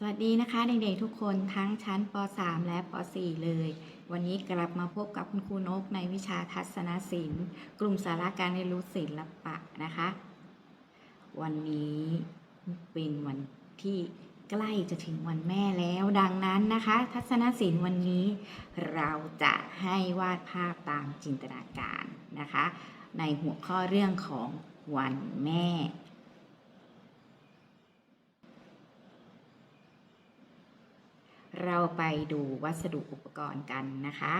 สวัสดีนะคะเด็กๆทุกคนทั้งชั้นป .3 และป .4 เลย วันนี้กลับมาพบกับคุณครูนกในวิชาทัศนศิลป์ กลุ่มสาระการเรียนรู้ศิลปะนะคะ วันนี้เป็นวันที่ใกล้จะถึงวันแม่แล้วดังนั้นนะคะ ทัศนศิลป์วันนี้เราจะให้วาดภาพตามจินตนาการนะคะ ในหัวข้อเรื่องของวันแม่ เราไปดูวัสดุอุปกรณ์กันนะคะ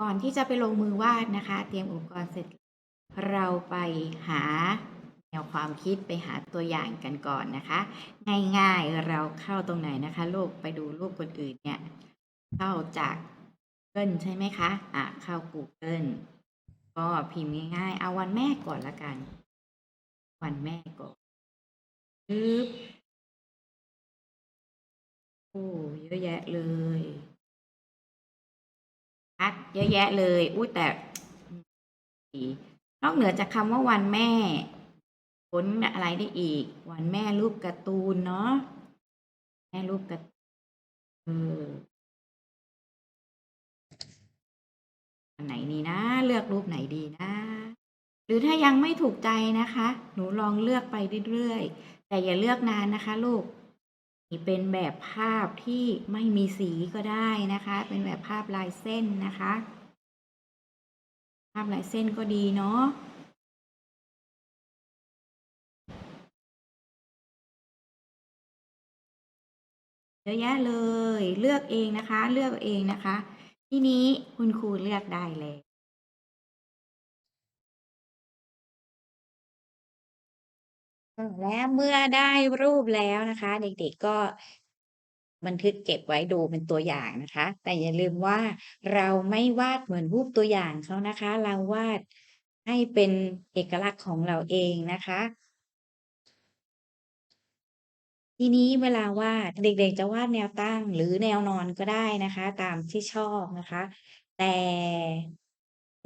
ก่อนที่จะไปลงมือวาดนะคะ เตรียมอุปกรณ์เสร็จ เราไปหาแนวความคิดไปหาตัวอย่างกันก่อนนะคะ ง่ายๆเราเข้าตรงไหนนะคะลูกไปดูรูปคนอื่นเนี่ย เข้าจาก Google ใช่ไหมคะ อะ เข้า Google ก็พิมพ์ง่ายๆ เอาวันแม่ก่อนละกัน วันแม่ก่อนปึ๊บโอ้เยอะแยะเลยพัดเยอะแยะเลย อุ้ยแต่นอกเหนือจากคำว่าวันแม่ค้นอะไรได้อีก วันแม่รูปการ์ตูนเนาะแม่รูปการ์ตูน อันไหนดีนะ เลือกรูปไหนดีนะ หรือถ้ายังไม่ถูกใจนะคะ หนูลองเลือกไปเรื่อยๆ แต่อย่าเลือกนานนะคะลูกนี่เป็นแบบภาพที่ไม่มีสีก็ได้นะคะ เป็นแบบภาพลายเส้นนะคะ ภาพลายเส้นก็ดีเนาะเยอะแยะเลย เลือกเองนะคะ เลือกเองนะคะ ทีนี้คุณครูเลือกได้เลยและเมื่อได้รูปแล้วนะคะ เด็กๆก็บันทึกเก็บไว้ดูเป็นตัวอย่างนะคะ แต่อย่าลืมว่าเราไม่วาดเหมือนรูปตัวอย่างเขานะคะ เราวาดให้เป็นเอกลักษณ์ของเราเองนะคะ ทีนี้เวลาวาด เด็ก ๆ จะวาดแนวตั้ง หรือแนวนอนก็ได้นะคะ ตามที่ชอบนะคะ แต่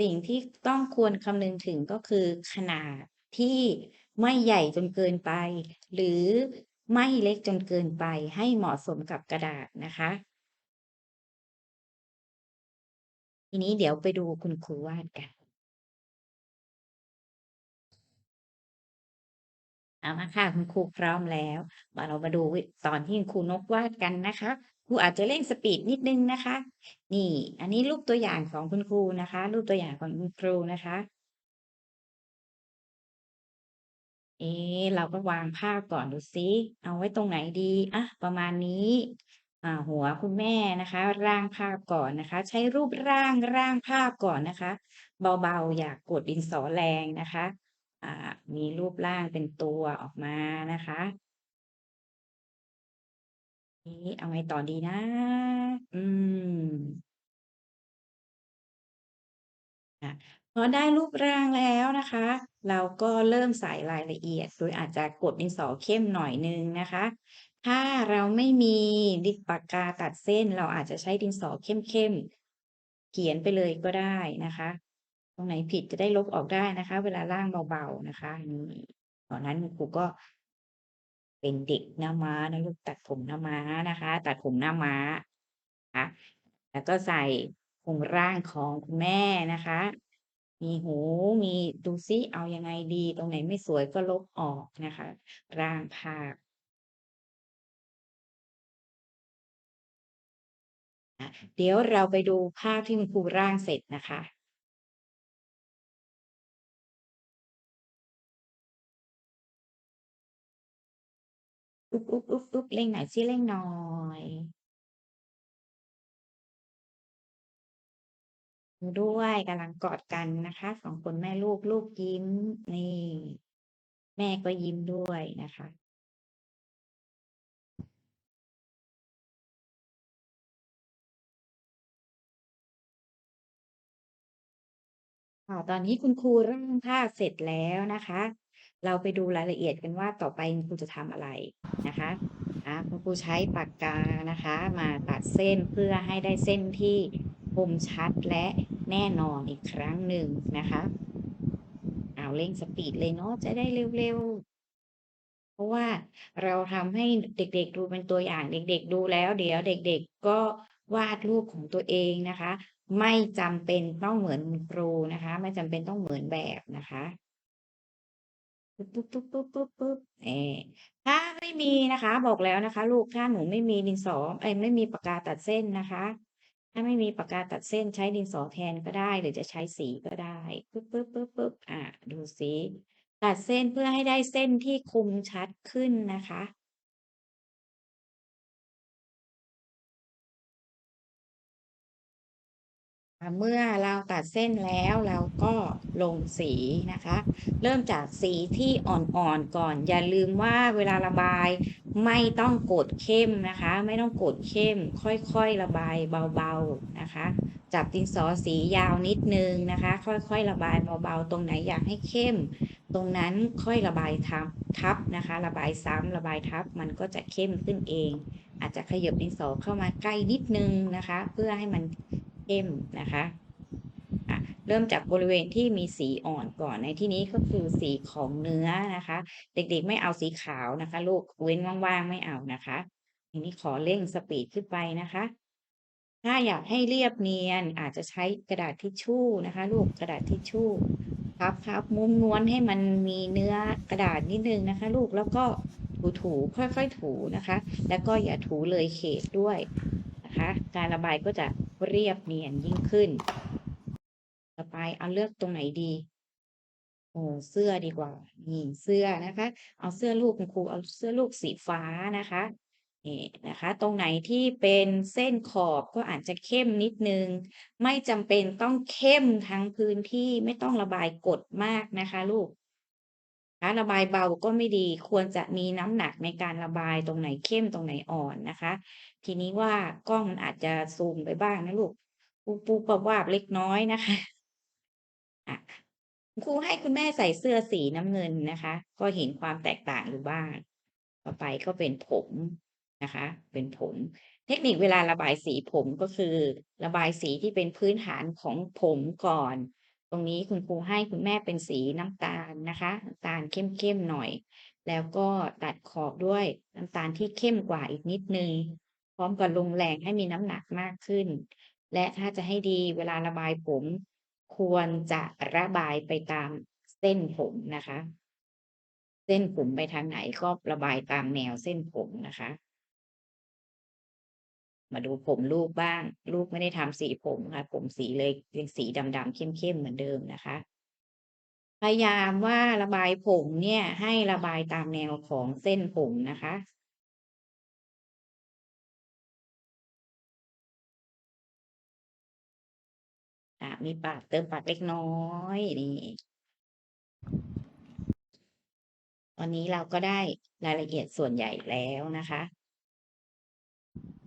สิ่งที่ต้องควรคำนึงถึง ก็คือขนาดที่ไม่ใหญ่จนเกินไป หรือไม่เล็กจนเกินไป ให้เหมาะสมกับกระดาษนะคะ ทีนี้เดี๋ยวไปดูคุณครูวาดกัน เอาละค่ะคุณครูพร้อมแล้ว มาเรามาดูตอนที่คุณครูนกวาดกันนะคะครูอาจจะเร่งสปีดนิดนึงนะคะ นี่ อันนี้รูปตัวอย่างของคุณครูนะคะ รูปตัวอย่างของคุณครูนะคะ เอ๊เราก็วางภาพก่อนดูซิเอาไว้ตรงไหนดีอะประมาณนี้อ่าหัวคุณแม่นะคะ ร่างภาพก่อนนะคะ ใช้รูปร่างร่างภาพก่อนนะคะ เบาๆ อย่ากกดดินสอแรงนะคะ มีรูปร่างเป็นตัวออกมานะคะนี้เอาไงต่อดีนะ อืมอะพอได้รูปร่างแล้วนะคะ เราก็เริ่มใส่รายละเอียด โดยอาจจะกดดินสอเข้มหน่อยนึงนะคะ ถ้าเราไม่มีดินปากกาตัดเส้น เราอาจจะใช้ดินสอเข้มๆเขียนไปเลยก็ได้นะคะ ตรงไหนผิดจะได้ลบออกได้นะคะ เวลาร่างเบาๆนะคะนี่ตอนนั้นครูก็เป็นเด็กหน้าม้านะลูกตัดผมหน้าม้านะคะ ตัดผมหน้าม้านะคะแล้วก็ใส่โครงร่างของคุณแม่นะคะ มีหูมีดูซิเอายังไงดี ตรงไหนไม่สวยก็ลบออกนะคะ ร่างภาพเดี๋ยวเราไปดูภาพที่คุณครูร่างเสร็จนะคะ อุ๊บอุ๊บอุ๊บอุ๊บเร่งหน่อยสิเร่งหน่อย ด้วยกำลังกอดกันนะคะสองคนแม่ลูกลูกยิ้มนี่ แม่ก็ยิ้มด้วยนะคะค่ะตอนนี้คุณครูร่างภาพเสร็จแล้วนะคะ เราไปดูรายละเอียดกันว่าต่อไปคุณครูจะทำอะไรนะคะอะคุณครูใช้ปากกานะคะ มาตัดเส้นเพื่อให้ได้เส้นที่คมชัดและแน่นอนอีกครั้งหนึ่งนะคะเอาเร่งสปีดเลยเนาะจะได้เร็วๆ เพราะว่าเราทำให้เด็กๆดูเป็นตัวอย่างเด็ก ๆ ดูแล้ว เดี๋ยวเด็ก ๆ ก็วาดรูปของตัวเองนะคะ ไม่จำเป็นต้องเหมือนครูนะคะ ไม่จำเป็นต้องเหมือนแบบนะคะ ปุ๊บปุ๊บปุ๊บปุ๊บปุ๊บปุ๊บเอถ้าไม่มีนะคะ บอกแล้วนะคะ ลูกถ้าหนูไม่มีดินสอเอ้ยไม่มีปากกาตัดเส้นนะคะ ถ้าไม่มีปากกาตัดเส้นใช้ดินสอแทนก็ได้ หรือจะใช้สีก็ได้ปุ๊บปุ๊บปุ๊บปุ๊บอะดูสิตัดเส้นเพื่อให้ได้เส้นที่คมชัดขึ้นนะคะ เมื่อเราตัดเส้นแล้วเราก็ลงสีนะคะ เริ่มจากสีที่อ่อนๆก่อน อย่าลืมว่าเวลาระบายไม่ต้องกดเข้มนะคะ ไม่ต้องกดเข้ม ค่อยๆระบายเบาๆนะคะ จับดินสอสียาวนิดนึงนะคะ ค่อยๆระบายเบาๆตรงไหนอยากให้เข้ม ตรงนั้นค่อยระบายทับทับนะคะ ระบายซ้ำระบายทับมันก็จะเข้มขึ้นเอง อาจจะขยับดินสอเข้ามาใกล้นิดนึงนะคะ เพื่อให้มัน เข้มนะคะเริ่มจากบริเวณที่มีสีอ่อนก่อนในที่นี้ก็คือสีของเนื้อนะคะ เด็กๆไม่เอาสีขาวนะคะ ลูกเว้นว่างๆไม่เอานะคะทีนี้ขอเร่งสปีดขึ้นไปนะคะ ถ้าอยากให้เรียบเนียนอาจจะใช้กระดาษทิชชู่นะคะ ลูกกระดาษทิชชู่พับพับมุมม้วนให้มันมีเนื้อกระดาษนิดนึงนะคะ ลูกแล้วก็ถูถูค่อยๆถูนะคะ แล้วก็อย่าถูเลยเขตด้วยนะคะ การระบายก็จะ เรียบเนียนยิ่งขึ้น ต่อไปเอาเลือกตรงไหนดี โอ้เสื้อดีกว่า นี่เสื้อนะคะ เอาเสื้อลูกคุณครูเอาเสื้อลูกสีฟ้านะคะนี่นะคะ ตรงไหนที่เป็นเส้นขอบก็อาจจะเข้มนิดนึง ไม่จำเป็นต้องเข้มทั้งพื้นที่ไม่ต้องระบายกดมากนะคะ ลูก ถ้าระบายเบาก็ไม่ดีควรจะมีน้ำหนักในการระบายตรงไหนเข้มตรงไหนอ่อนนะคะ ทีนี้ว่ากล้องมันอาจจะซูมไปบ้างนะลูกปูปูประวาบเล็กน้อยนะคะอะครูให้คุณแม่ใส่เสื้อสีน้ำเงินนะคะ ก็เห็นความแตกต่างอยู่บ้าง ต่อไปก็เป็นผมนะคะ เป็นผม เทคนิคเวลาระบายสีผมก็คือ ระบายสีที่เป็นพื้นฐานของผมก่อน รงนี้คุณครูให้คุณแม่เป็นสีน้ำตาลนะคะน้ำตาลเข้มๆหน่อย แล้วก็ตัดขอบด้วยน้ำตาลที่เข้มกว่าอีกนิดนึง พร้อมกับลงแรงให้มีน้ำหนักมากขึ้น และถ้าจะให้ดีเวลาระบายผม ควรจะระบายไปตามเส้นผมนะคะ เส้นผมไปทางไหนก็ระบายตามแนวเส้นผมนะคะ มาดูผมลูกบ้าง ลูกไม่ได้ทำสีผมค่ะ ผมสีเลยเป็นสีดำๆเข้มๆเหมือนเดิมนะคะ พยายามว่าระบายผมเนี่ย ให้ระบายตามแนวของเส้นผมนะคะอะมีปากเติมปากเล็กน้อยนี่ตอนนี้เราก็ได้รายละเอียดส่วนใหญ่แล้วนะคะ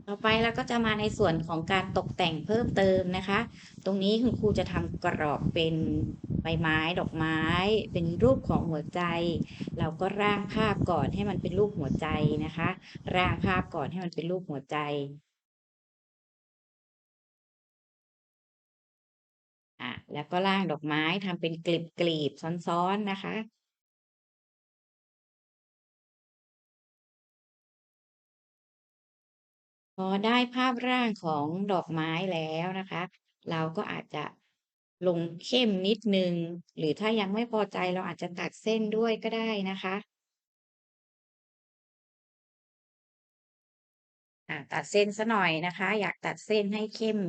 ต่อไปเราก็จะมาในส่วนของการตกแต่งเพิ่มเติมนะคะ ตรงนี้คุณครูจะทำกรอบเป็นใบไม้ดอกไม้ เป็นรูปของหัวใจ เราก็ร่างภาพก่อนให้มันเป็นรูปหัวใจนะคะ ร่างภาพก่อนให้มันเป็นรูปหัวใจอะแล้วก็ร่างดอกไม้ทำเป็นกลีบๆซ้อนๆนะคะ พอได้ภาพร่างของดอกไม้แล้วนะคะ เราก็อาจจะลงเข้มนิดนึง หรือถ้ายังไม่พอใจเราอาจจะตัดเส้นด้วยก็ได้นะคะอ่าตัดเส้นซะหน่อยนะคะ อยากตัดเส้นให้เข้ม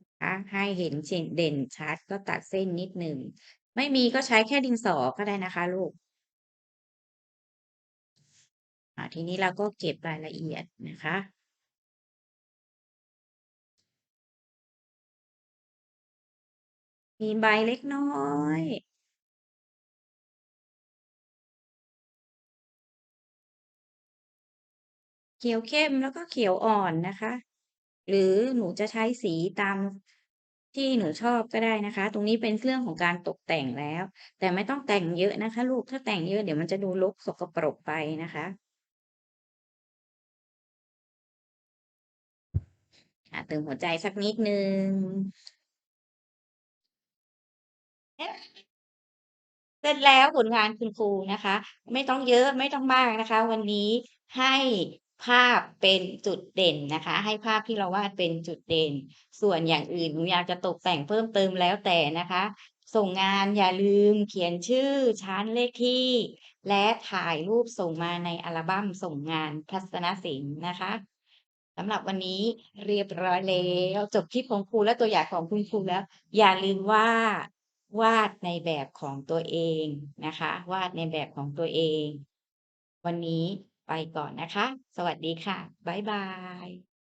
นะคะให้เห็นเด่นชัดก็ตัดเส้นนิดหนึ่ง ไม่มีก็ใช้แค่ดินสอก็ได้นะคะลูกอ่าทีนี้เราก็เก็บรายละเอียดนะคะ มีใบเล็กน้อยเขียวเข้มแล้วก็เขียวอ่อนนะคะ หรือหนูจะใช้สีตามที่หนูชอบก็ได้นะคะ ตรงนี้เป็นเรื่องของการตกแต่งแล้ว แต่ไม่ต้องแต่งเยอะนะคะ ลูกถ้าแต่งเยอะเดี๋ยวมันจะดูรกสกปรกไปนะคะอะเติมหัวใจสักนิดนึง เสร็จแล้วผลงานคุณครูนะคะ ไม่ต้องเยอะไม่ต้องมากนะคะ วันนี้ให้ภาพเป็นจุดเด่นนะคะ ให้ภาพที่เราวาดเป็นจุดเด่น ส่วนอย่างอื่นหนูอยากจะตกแต่งเพิ่มเติมแล้วแต่นะคะ ส่งงานอย่าลืมเขียนชื่อชั้นเลขที่ และถ่ายรูปส่งมาในอัลบั้มส่งงานทัศนศิลป์นะคะสำหรับวันนี้เรียบร้อยแล้วจบคลิปของครูและตัวอย่างของคุณครูแล้ว อย่าลืมว่า วาดในแบบของตัวเองนะคะ วาดในแบบของตัวเอง วันนี้ไปก่อนนะคะ สวัสดีค่ะ บ๊ายบาย